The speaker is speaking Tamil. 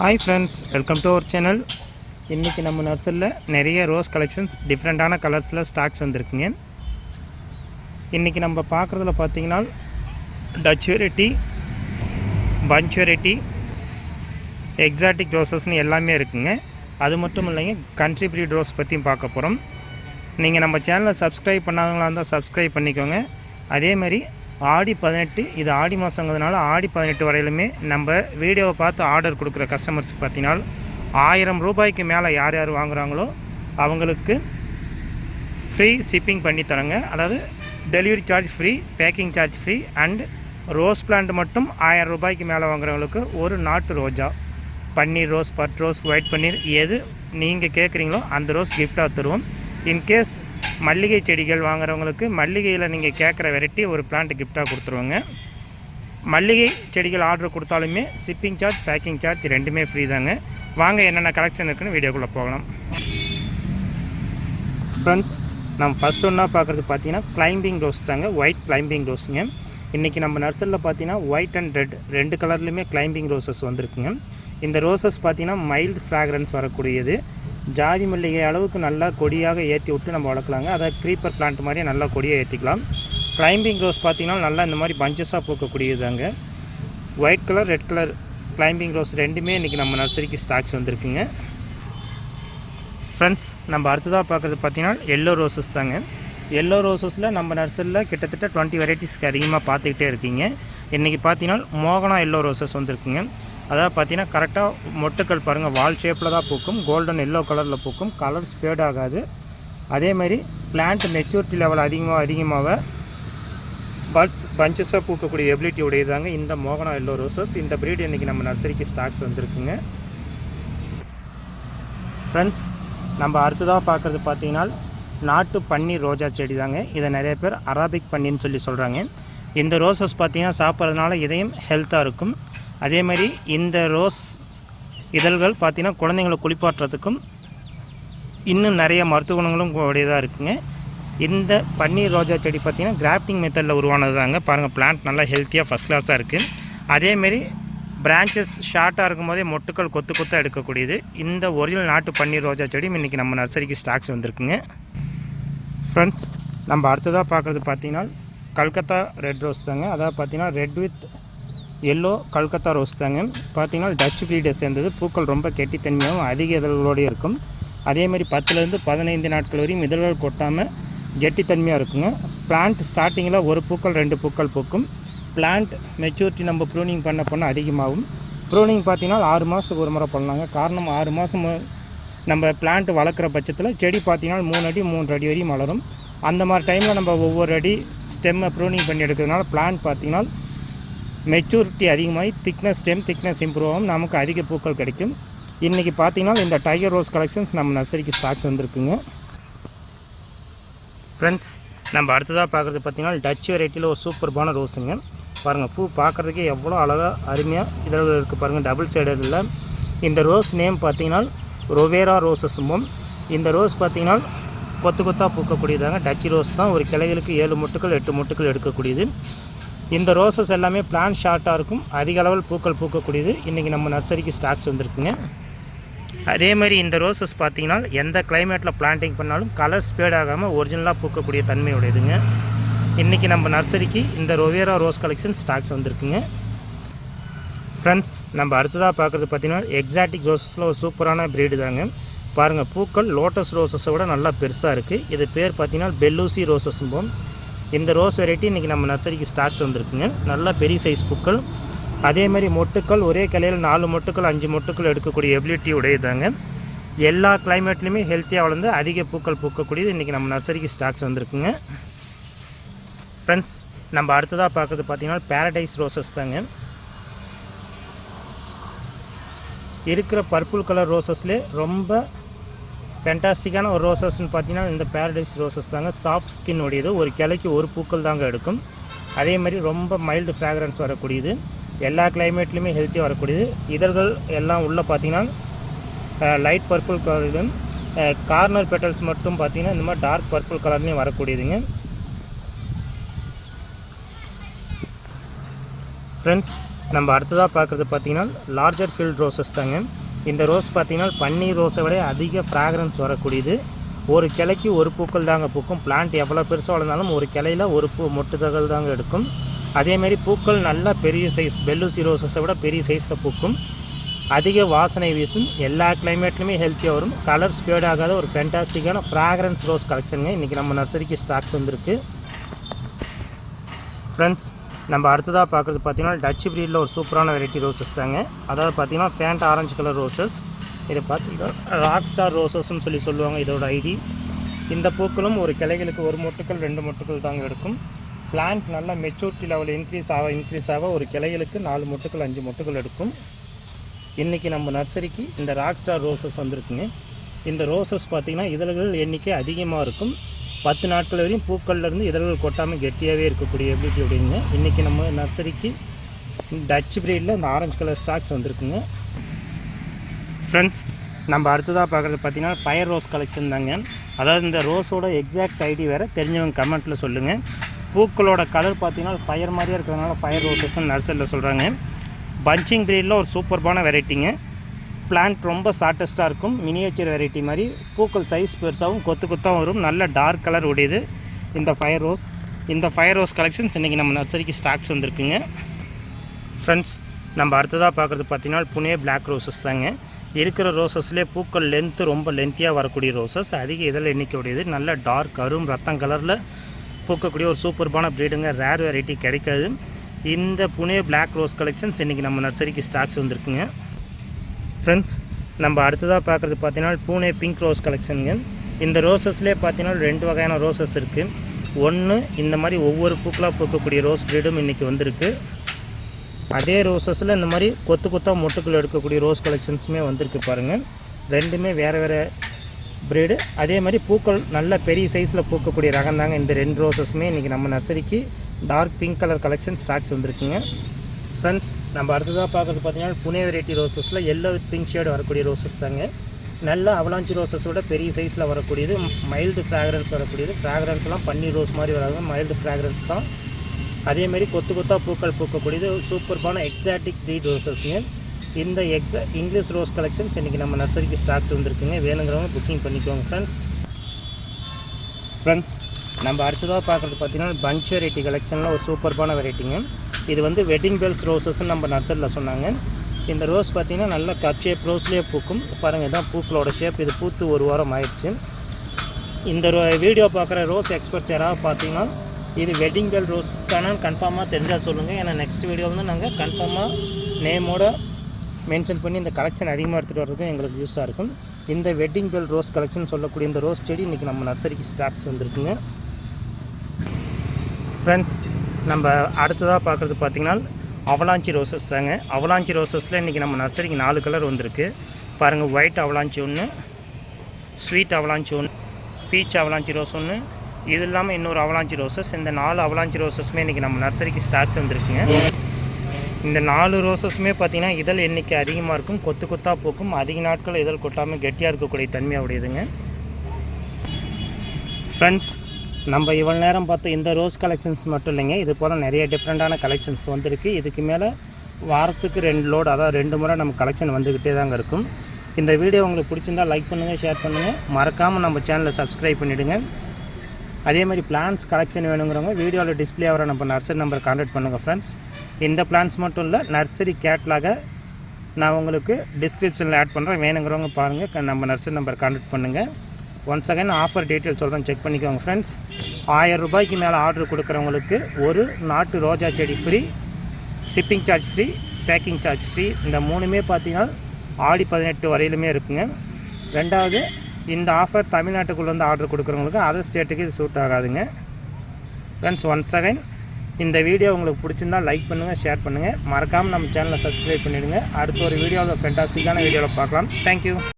Hi friends welcome to our channel இன்றைக்கி நம்ம நர்சரியில் நிறைய ரோஸ் கலெக்ஷன்ஸ் டிஃப்ரெண்ட்டான கலர்ஸில் ஸ்டாக்ஸ் வந்திருக்குங்க. இன்றைக்கி நம்ம பார்க்குறதுல பார்த்தீங்கன்னா Dutch variety punch variety exotic ரோசஸ்னு எல்லாமே இருக்குங்க. அது மட்டும் இல்லைங்க கண்ட்ரி ப்ரீட் ரோஸ் பற்றியும் பார்க்க போகிறோம் நீங்கள் நம்ம சேனலை சப்ஸ்கிரைப் பண்ணாதவங்களா இருந்தால் சப்ஸ்கிரைப் பண்ணிக்கோங்க. அதே மாதிரி ஆடி பதினெட்டு இது ஆடி மாதங்கிறதுனால ஆடி பதினெட்டு வரையிலுமே நம்ம வீடியோவை பார்த்து ஆர்டர் கொடுக்குற கஸ்டமர்ஸுக்கு பார்த்தீங்கன்னா ஆயிரம் ரூபாய்க்கு மேலே யார் யார் வாங்குகிறாங்களோ அவங்களுக்கு ஃப்ரீ ஷிப்பிங் பண்ணி தரங்க. அதாவது delivery charge free packing charge free and rose plant மட்டும் ஆயிரம் ரூபாய்க்கு மேலே வாங்குறவங்களுக்கு ஒரு நாட்டு ரோஜா. பன்னீர் ரோஸ் பட் ரோஸ் ஒயிட் பன்னீர் எது நீங்கள் கேட்குறீங்களோ அந்த ரோஸ் கிஃப்டாக தருவோம். இன்கேஸ் மல்லிகை செடிகள் வாங்குறவங்களுக்கு மல்லிகையில் நீங்கள் கேட்குற வெரைட்டி ஒரு பிளான்ட் கிஃப்டாக கொடுத்துருவோங்க. மல்லிகை செடிகள் ஆர்டர் கொடுத்தாலுமே ஷிப்பிங் சார்ஜ் பேக்கிங் சார்ஜ் ரெண்டுமே ஃப்ரீ தாங்க. வாங்க என்னென்ன கலெக்ஷன் இருக்குன்னு வீடியோக்குள்ளே போகலாம். ஃப்ரெண்ட்ஸ் நம்ம ஃபஸ்ட் ஒன்றா பார்க்குறது பார்த்தீங்கன்னா கிளைம்பிங் ரோஸ் தாங்க ஒயிட் கிளைம்பிங் ரோஸுங்க இன்றைக்கி நம்ம நர்சரியில் பார்த்தீங்கன்னா ஒயிட் அண்ட் ரெட் ரெண்டு கலர்லையுமே கிளைம்பிங் ரோசஸ் வந்திருக்குங்க. இந்த ரோசஸ் பார்த்தீங்கன்னா மைல்டு ஃப்ராக்ரன்ஸ் வரக்கூடியது. ஜாதி மல்லிகை அளவுக்கு நல்லா கொடியாக ஏற்றி விட்டு நம்ம வளர்க்கலாங்க. அதை க்ரீப்பர் பிளான்ட் மாதிரியே நல்லா கொடியாக ஏற்றிக்கலாம் கிளைம்பிங் ரோஸ் பார்த்திங்கன்னா நல்லா இந்த மாதிரி பஞ்சஸாக பூக்கக்கூடியதாங்க white colour red colour climbing rose ரெண்டுமே இன்றைக்கி நம்ம நர்சரிக்கு ஸ்டாக்ஸ் வந்திருக்குங்க. ஃப்ரெண்ட்ஸ் நம்ம அடுத்ததாக பார்க்குறது பார்த்தீங்கன்னா எல்லோ ரோசஸ் தாங்க. எல்லோ ரோசஸில் நம்ம நர்சரியில் கிட்டத்தட்ட டுவெண்ட்டி வெரைட்டிஸ்க்கு அதிகமாக பார்த்துக்கிட்டே இருக்கீங்க. இன்றைக்கி பார்த்தீங்கன்னா மோகனா எல்லோ ரோசஸ் வந்திருக்குங்க. அதாவது பார்த்தீங்கன்னா கரெக்டாக மொட்டுக்கள் பாருங்கள் வால் ஷேப்பில் தான் பூக்கும். கோல்டன் எல்லோ கலரில் பூக்கும். கலர் ஸ்பேட் ஆகாது. அதேமாதிரி பிளான்ட் மெச்சூரிட்டி லெவல் அதிகமாக அதிகமாக பட்ஸ் பஞ்சஸாக பூக்கக்கூடிய எபிலிட்டி உடையதாங்க இந்த மோகனா எல்லோ ரோசஸ் இந்த ப்ரீட் இன்றைக்கி நம்ம நர்சரிக்கு ஸ்டாக்ஸ் வந்திருக்குங்க. ஃப்ரெண்ட்ஸ் நம்ம அடுத்ததாக பார்க்குறது பார்த்தீங்கன்னா நாட்டு பன்னீர் ரோஜா செடி தாங்க இதை நிறைய பேர் அராபிக் பன்னின்னு சொல்லி சொல்கிறாங்க இந்த ரோசஸ் பார்த்தீங்கன்னா சாப்பிட்றதுனால இதையும் ஹெல்த்தாக இருக்கும். அதே மாதிரி இந்த ரோஸ் இதழ்கள் பார்த்திங்கன்னா குழந்தைங்களை குளிப்பாட்டுறதுக்கும் இன்னும் நிறைய மருத்துவ குணங்களும் உடையதாக இருக்குங்க. இந்த பன்னீர் ரோஜா செடி பார்த்திங்கன்னா கிராஃப்டிங் மெத்தடில் உருவானது தாங்க பாருங்கள் பிளான்ட் நல்லா ஹெல்த்தியாக ஃபஸ்ட் கிளாஸாக இருக்குது அதேமாரி பிரான்ச்சஸ் ஷார்ட்டாக இருக்கும் போதே மொட்டுக்கள் கொத்து கொத்தாக எடுக்கக்கூடியது. இந்த ஒரிஜினல் நாட்டு பன்னீர் ரோஜா செடியும் இன்றைக்கி நம்ம நர்சரிக்கு ஸ்டாக்ஸ் வந்திருக்குங்க. ஃப்ரெண்ட்ஸ் நம்ம அடுத்ததாக பார்க்குறது பார்த்திங்கன்னா கல்கத்தா ரெட் ரோஸ் தாங்க. அதாவது பார்த்திங்கன்னா red with yellow Calcutta rose தாங்க. பார்த்தீங்கன்னா டச் ப்ரீடை சேர்ந்தது. பூக்கள் ரொம்ப கெட்டித்தன்மையாகவும் அதிக இதழ்களோடய இருக்கும். அதேமாதிரி பத்துலேருந்து பதினைந்து நாட்கள் வரையும் இதழ்கள் கொட்டாமல் கெட்டித்தன்மையாக இருக்குங்க. பிளான்ட் ஸ்டார்டிங்கில் ஒரு பூக்கள் ரெண்டு பூக்கள் பூக்கும். பிளான்ட் மெச்சூரிட்டி நம்ம ப்ரூனிங் பண்ண பண்ண அதிகமாகும். ப்ரூனிங் பார்த்தீங்கன்னா ஆறு மாதத்துக்கு ஒரு முறை பண்ணலாங்க. காரணம் ஆறு மாதம் நம்ம பிளான்ட் வளர்க்குற பட்சத்தில் செடி பார்த்தீங்கன்னா மூணு அடி மூன்று அடி வரையும் வளரும். அந்த மாதிரி டைமில் நம்ம ஒவ்வொரு அடி ஸ்டெம்மை ப்ரூனிங் பண்ணி எடுக்கிறதுனால பிளான்ட் பார்த்தீங்கன்னா மெச்சூரிட்டி அதிகமாகி திக்னஸ் ஸ்டெம் திக்னஸ் இம்ப்ரூவ் ஆகும். நமக்கு அதிக பூக்கள் கிடைக்கும். இன்றைக்கி பார்த்தீங்கன்னா இந்த டைகர் ரோஸ் கலெக்ஷன்ஸ் நம்ம நர்சரிக்கு ஸ்டாக்ஸ் வந்திருக்குங்க. ஃப்ரெண்ட்ஸ் நம்ம அடுத்ததாக பார்க்குறது பார்த்திங்கன்னா டச் வெரைட்டியில் ஒரு சூப்பர்பான ரோஸுங்க பாருங்கள் பூ பார்க்குறதுக்கே எவ்வளோ அழகாக அருமையாக இதில் இருக்குது பாருங்கள் டபுள் சைடில் இந்த ரோஸ் நேம் பார்த்தீங்கன்னா ரொவேரா ரோசஸும்போம் இந்த ரோஸ் பார்த்திங்கன்னா கொத்து கொத்தாக பூக்கக்கூடியதாங்க. டச் ரோஸ் தான் ஒரு கிளைகளுக்கு ஏழு முட்டுக்கள் எட்டு முட்டுக்கள் எடுக்கக்கூடியது. இந்த ரோசஸ் எல்லாமே பிளான் ஷார்ட்டாக இருக்கும். அதிக அளவில் பூக்கள் பூக்கக்கூடியது. இன்றைக்கி நம்ம நர்சரிக்கு ஸ்டாக்ஸ் வந்திருக்குங்க. அதே மாதிரி இந்த ரோசஸ் பார்த்திங்கன்னா எந்த கிளைமேட்டில் பிளான்டிங் பண்ணாலும் கலர் ஸ்பேட் ஆகாமல் ஒரிஜினலாக பூக்கக்கூடிய தன்மை உடையதுங்க. இன்றைக்கி நம்ம நர்சரிக்கு இந்த ரொவேரா ரோஸ் கலெக்ஷன் ஸ்டாக்ஸ் வந்திருக்குங்க. ஃப்ரெண்ட்ஸ் நம்ம அடுத்ததாக பார்க்குறது பார்த்திங்கன்னா எக்ஸாட்டிக் ரோசஸில் ஒரு சூப்பரான ப்ரீடு தாங்க. பாருங்கள் பூக்கள் லோட்டஸ் ரோசஸை விட நல்லா பெருசாக இருக்குது இது பேர் பார்த்திங்கன்னா பெல்லூசி ரோசஸும்போம் இந்த ரோஸ் வெரைட்டி இன்றைக்கி நம்ம நர்சரிக்கு ஸ்டாக்ஸ் வந்திருக்குங்க. நல்லா பெரிய சைஸ் பூக்கள். அதே மாதிரி மொட்டுக்கள் ஒரே கிளையில் நாலு மொட்டுக்கள் அஞ்சு மொட்டுக்கள் எடுக்கக்கூடிய எபிலிட்டி உடையதாங்க. எல்லா கிளைமேட்லேயுமே ஹெல்த்தியாக வளர்ந்து அதிக பூக்கள் பூக்கக்கூடியது இன்றைக்கி நம்ம நர்சரிக்கு ஸ்டாக்ஸ் வந்திருக்குங்க. ஃப்ரெண்ட்ஸ் நம்ம அடுத்ததாக பார்க்குறது பார்த்திங்கன்னா பேரடைஸ் ரோசஸ் தாங்க. இருக்கிற பர்பிள் கலர் ரோசஸ்லேயே ரொம்ப ஃபென்டாஸ்டிக்கான ஒரு ரோசஸ்ன்னு பார்த்தீங்கன்னா இந்த பேரடைஸ் ரோசஸ் தாங்க. சாஃப்ட் ஸ்கின் உடையது. ஒரு கிளைக்கு ஒரு பூக்கள் தாங்க எடுக்கும். அதே மாதிரி ரொம்ப மைல்டு ஃப்ராக்ரன்ஸ் வரக்கூடியது. எல்லா கிளைமேட்லேயுமே ஹெல்த்தியாக வரக்கூடியது. இதழ்கள் எல்லாம் உள்ளே பார்த்தீங்கன்னா லைட் பர்பிள் கலர்லையும் கார்னர் பெட்டல்ஸ் மட்டும் பார்த்தீங்கன்னா இந்த மாதிரி டார்க் பர்பிள் கலர்லேயும் வரக்கூடியதுங்க. ஃப்ரெண்ட்ஸ் நம்ம அடுத்ததாக பார்க்குறது பார்த்தீங்கன்னா லார்ஜர் ஃபீல்ட் ரோசஸ் தாங்க. இந்த ரோஸ் பார்த்தீங்கன்னா பன்னீர் ரோஸை விட அதிக ஃப்ராக்ரன்ஸ் வரக்கூடியது. ஒரு கிளைக்கு ஒரு பூக்கள் தாங்க பூக்கும். பிளான்ட் எவ்வளோ பெருசாக வளர்ந்தாலும் ஒரு கிளையில் ஒரு பூ மொட்டுதகள் தாங்க எடுக்கும். அதேமாரி பூக்கள் நல்லா பெரிய சைஸ் பெல்லூசி ரோசஸை விட பெரிய சைஸில் பூக்கும். அதிக வாசனை வீசும். எல்லா கிளைமேட்லையுமே ஹெல்த்தியாக வரும். கலர் ஸ்பேட் ஆகாத ஒரு ஃபேண்டாஸ்டிக்கான ஃப்ராக்ரன்ஸ் ரோஸ் கலெக்ஷனுங்க இன்றைக்கி நம்ம நர்சரிக்கு ஸ்டாக்ஸ் வந்திருக்கு. ஃப்ரெண்ட்ஸ் நம்ம அடுத்ததாக பார்க்குறது பார்த்தீங்கன்னா டச் ப்ரீடில் ஒரு சூப்பரான வெரைட்டி ரோசஸ் தாங்க. அதாவது பார்த்தீங்கன்னா ஃபேண்ட் ஆரஞ்சு கலர் ரோசஸ் இது பார்த்தீங்கன்னா ராக் ஸ்டார் ரோசஸ்ன்னு சொல்லி சொல்லுவாங்க இதோட ஐடி இந்த பூக்களும் ஒரு கிளைகளுக்கு ஒரு மொட்டுக்கள் ரெண்டு மொட்டுக்கள் தாங்க எடுக்கும். பிளான்ட் நல்லா மெச்சூரிட்டி லெவல் இன்க்ரீஸ் ஆக இன்க்ரீஸ் ஆக ஒரு கிளைகளுக்கு நாலு மொட்டுக்கள் அஞ்சு மொட்டுக்கள் எடுக்கும். இன்றைக்கி நம்ம நர்சரிக்கு இந்த ராக் ஸ்டார் ரோசஸ் வந்திருக்குங்க. இந்த ரோசஸ் பார்த்திங்கன்னா இதழ்கள் எண்ணிக்கை அதிகமாக இருக்கும். பத்து நாட்கள் வரையும் பூக்கள்லேருந்து இதழ்கள் கொட்டாமல் கெட்டியாகவே இருக்கக்கூடிய எப்படி அப்படிங்க இன்றைக்கி நம்ம நர்சரிக்கு டச் பிரீடில் இந்த ஆரஞ்சு கலர் ஸ்டாக்ஸ் வந்திருக்குங்க. ஃப்ரெண்ட்ஸ் நம்ம அடுத்ததாக பார்க்குறது பார்த்தீங்கன்னா ஃபயர் ரோஸ் கலெக்ஷன் தாங்க. அதாவது இந்த ரோஸோட எக்ஸாக்ட் ஐடி வேறு தெரிஞ்சவங்க கமெண்ட்டில் சொல்லுங்கள் பூக்களோட கலர் பார்த்திங்கன்னா ஃபயர் மாதிரியே இருக்கிறதுனால ஃபயர் ரோசஸ்ன்னு நர்சரியில் சொல்கிறாங்க பஞ்சிங் ப்ரீடில் ஒரு சூப்பர்பான வெரைட்டிங்க பிளான்ட் ரொம்ப ஷார்ட்டஸ்ட்டாக இருக்கும். மினியேச்சர் வெரைட்டி மாதிரி பூக்கள் சைஸ் பெருசாகவும் கொத்து கொத்தாகவும் வரும். நல்ல டார்க் கலர் உடையது. இந்த ஃபயர் ரோஸ் இந்த ஃபயர் ரோஸ் கலெக்ஷன்ஸ் இன்றைக்கி நம்ம நர்சரிக்கு ஸ்டாக்ஸ் வந்திருக்குங்க. ஃப்ரெண்ட்ஸ் நம்ம அடுத்ததாக பார்க்குறது பார்த்தீங்கன்னா புனே பிளாக் ரோசஸ் தாங்க. இருக்கிற ரோசஸ்லேயே பூக்கள் லென்த்து ரொம்ப லென்த்தியாக வரக்கூடிய ரோசஸ் அதிக இதில் எண்ணிக்கையுடையது நல்ல டார்க் அரும் ரத்தம் கலரில் பூக்கக்கூடிய ஒரு சூப்பர்பான ப்ரீடுங்க ரேர் வெரைட்டி கிடைக்காது. இந்த புனே பிளாக் ரோஸ் கலெக்ஷன்ஸ் இன்றைக்கி நம்ம நர்சரிக்கு ஸ்டாக்ஸ் வந்திருக்குங்க. ஃப்ரெண்ட்ஸ் நம்ம அடுத்ததாக பார்க்குறது பார்த்தீங்கன்னா பூனே பிங்க் ரோஸ் கலெக்ஷனுங்க இந்த ரோசஸ்லேயே பார்த்தீங்கன்னா ரெண்டு வகையான ரோசஸ் இருக்குது ஒன்று இந்த மாதிரி ஒவ்வொரு பூக்களாக பூக்கக்கூடிய ரோஸ் ப்ரீடும் இன்றைக்கி வந்திருக்கு. அதே ரோசஸில் இந்த மாதிரி கொத்து கொத்தாக மொட்டுக்கள் எடுக்கக்கூடிய ரோஸ் கலெக்ஷன்ஸுமே வந்திருக்கு பாருங்கள் ரெண்டுமே வேறு வேறு ப்ரீடு அதே மாதிரி பூக்கள் நல்ல பெரிய சைஸில் பூக்கக்கூடிய ரகம் தாங்க இந்த ரெண்டு ரோசஸுமே இன்றைக்கி நம்ம நர்சரிக்கு dark pink colour collection stocks வந்திருக்குங்க. ஃப்ரெண்ட்ஸ் நம்ம அடுத்ததாக பார்க்குறது பார்த்தீங்கன்னா புனே வெரைட்டி ரோசஸில் எல்லோ பிங்க் ஷேடு வரக்கூடிய ரோசஸ் தாங்க. நல்லா அவலாஞ்சி ரோசஸோட விட பெரிய சைஸில் வரக்கூடியது மைல்டு ஃப்ராக்ரன்ஸ் வரக்கூடியது. ஃப்ராக்ரன்ஸ்லாம் பன்னீர் ரோஸ் மாதிரி வராது மைல்டு ஃப்ராக்ரன்ஸ் தான். அதேமாரி கொத்து கொத்தாக பூக்கள் பூக்கக்கூடியது சூப்பர்பான எக்ஸாட்டிக் ப்ரீட் ரோசஸ்ங்க இந்த எக்ஸா இங்கிலீஷ் ரோஸ் கலெக்ஷன்ஸ் இன்றைக்கி நம்ம நர்சரிக்கு ஸ்டாக்ஸ் வந்துருக்குங்க. வேணுங்கிறவங்க புக்கிங் பண்ணிக்கோங்க ஃப்ரெண்ட்ஸ் ஃப்ரெண்ட்ஸ் நம்ம அடுத்ததாக பார்க்குறது பார்த்தீங்கன்னா பஞ்ச் வெரைட்டி கலெக்ஷனில் ஒரு சூப்பர்பான வெரைட்டிங்க இது வந்து வெட்டிங் பெல்ஸ் ரோசஸ்ன்னு நம்ம நர்சரியில் சொன்னாங்க. இந்த ரோஸ் பார்த்திங்கன்னா நல்ல கப் ஷேப் ரோஸ்லேயே பூக்கும். பாருங்கள் இதான் பூக்களோட ஷேப் இது பூத்து ஒரு வாரம் ஆயிடுச்சு. இந்த ரோ வீடியோ பார்க்குற ரோஸ் எக்ஸ்பர்ட்ஸ் யாராவது பார்த்தீங்கன்னா இது வெட்டிங் பெல் ரோஸ் தானே கன்ஃபார்மாக தெரிஞ்சால் சொல்லுங்கள் ஏன்னா நெக்ஸ்ட் வீடியோ வந்து நாங்கள் கன்ஃபார்மாக நேமோட மென்ஷன் பண்ணி இந்த கலெக்ஷன் அதிகமாக எடுத்துகிட்டு வரதுக்கும் எங்களுக்கு யூஸாக இருக்கும். இந்த வெட்டிங் பெல் ரோஸ் கலெக்ஷன் சொல்லக்கூடிய இந்த ரோஸ் செடி இன்றைக்கி நம்ம நர்சரிக்கு ஸ்டாக்ஸ் வந்துருக்குங்க. ஃப்ரெண்ட்ஸ் நம்ம அடுத்ததாக பார்க்குறது பார்த்திங்கன்னா அவலாஞ்சி ரோசஸ் தாங்க. அவலாஞ்சி ரோசஸில் இன்றைக்கி நம்ம நர்சரிக்கு நாலு கலர் வந்திருக்கு. பாருங்கள் ஒயிட் அவலாஞ்சி ஒன்று ஸ்வீட் அவலாஞ்சி ஒன்று பீச் அவலாஞ்சி ரோஸ் ஒன்று இது இல்லாமல் இன்னொரு அவலாஞ்சி ரோசஸ். இந்த நாலு அவலாஞ்சி ரோசஸுமே இன்றைக்கி நம்ம நர்சரிக்கு ஸ்டாக்ஸ் வந்துருக்குங்க. இந்த நாலு ரோசஸுமே பார்த்திங்கன்னா இதழ் எண்ணிக்கை அதிகமாக இருக்கும். கொத்து கொத்தாக பூக்கும். அதிக நாட்கள் இதழ் கொட்டாமல் கெட்டியாக இருக்கக்கூடிய தன்மையுடையதுங்க ஃப்ரெண்ட்ஸ் நம்ம இவ்வளோ நேரம் பார்த்த இந்த ரோஸ் கலெக்ஷன்ஸ் மட்டும் இல்லைங்க. இது போல் நிறைய டிஃப்ரெண்ட்டான கலெக்ஷன்ஸ் வந்திருக்கு. இதுக்கு மேலே வாரத்துக்கு ரெண்டு லோடு அதாவது ரெண்டு முறை நம்ம கலெக்ஷன் வந்துக்கிட்டே தாங்க இருக்கும். இந்த வீடியோ உங்களுக்கு பிடிச்சிருந்தா லைக் பண்ணுங்கள் ஷேர் பண்ணுங்கள் மறக்காமல் நம்ம சேனலை சப்ஸ்கிரைப் பண்ணிவிடுங்க அதே மாதிரி பிளான்ஸ் கலெக்ஷன் வேணுங்கிறவங்க வீடியோவில் டிஸ்பிளே ஆகிற நம்ம நர்சரி நம்பர் கான்டாக்ட் பண்ணுங்கள் ஃப்ரெண்ட்ஸ் இந்த பிளான்ஸ் மட்டும் இல்லை நர்சரி கேட்லாக நான் உங்களுக்கு டிஸ்கிரிப்ஷனில் ஆட் பண்ணுறேன் வேணுங்கிறவங்க பாருங்கள் நம்ம நர்சரி நம்பர் கான்டாக்ட் பண்ணுங்கள் ஒன்ஸ் அகைன் ஆஃபர் டீட்டெயில் சொல்கிறேன் செக் பண்ணிக்கோங்க ஃப்ரெண்ட்ஸ் ஆயிரம் ரூபாய்க்கு மேலே ஆர்டர் கொடுக்குறவங்களுக்கு ஒரு நாட்டு ரோஜா செடி free shipping charge free packing charge free இந்த மூணுமே பார்த்தீங்கன்னா ஆடி பதினெட்டு வரையிலுமே இருக்குங்க. ரெண்டாவது இந்த ஆஃபர் தமிழ்நாட்டுக்குள்ளே வந்து ஆர்டர் கொடுக்குறவங்களுக்கு அதர் ஸ்டேட்டுக்கு இது சூட் ஆகாதுங்க. ஃப்ரெண்ட்ஸ் ஒன்ஸ் அகைன் இந்த வீடியோ உங்களுக்கு பிடிச்சிருந்தா லைக் பண்ணுங்கள் ஷேர் பண்ணுங்கள் மறக்காமல் நம்ம சேனலை சப்ஸ்கிரைப் பண்ணிவிடுங்க அடுத்த ஒரு வீடியோவில் ஃபென்டாஸ்டிக்கான வீடியோவில் பார்க்கலாம். தேங்க்யூ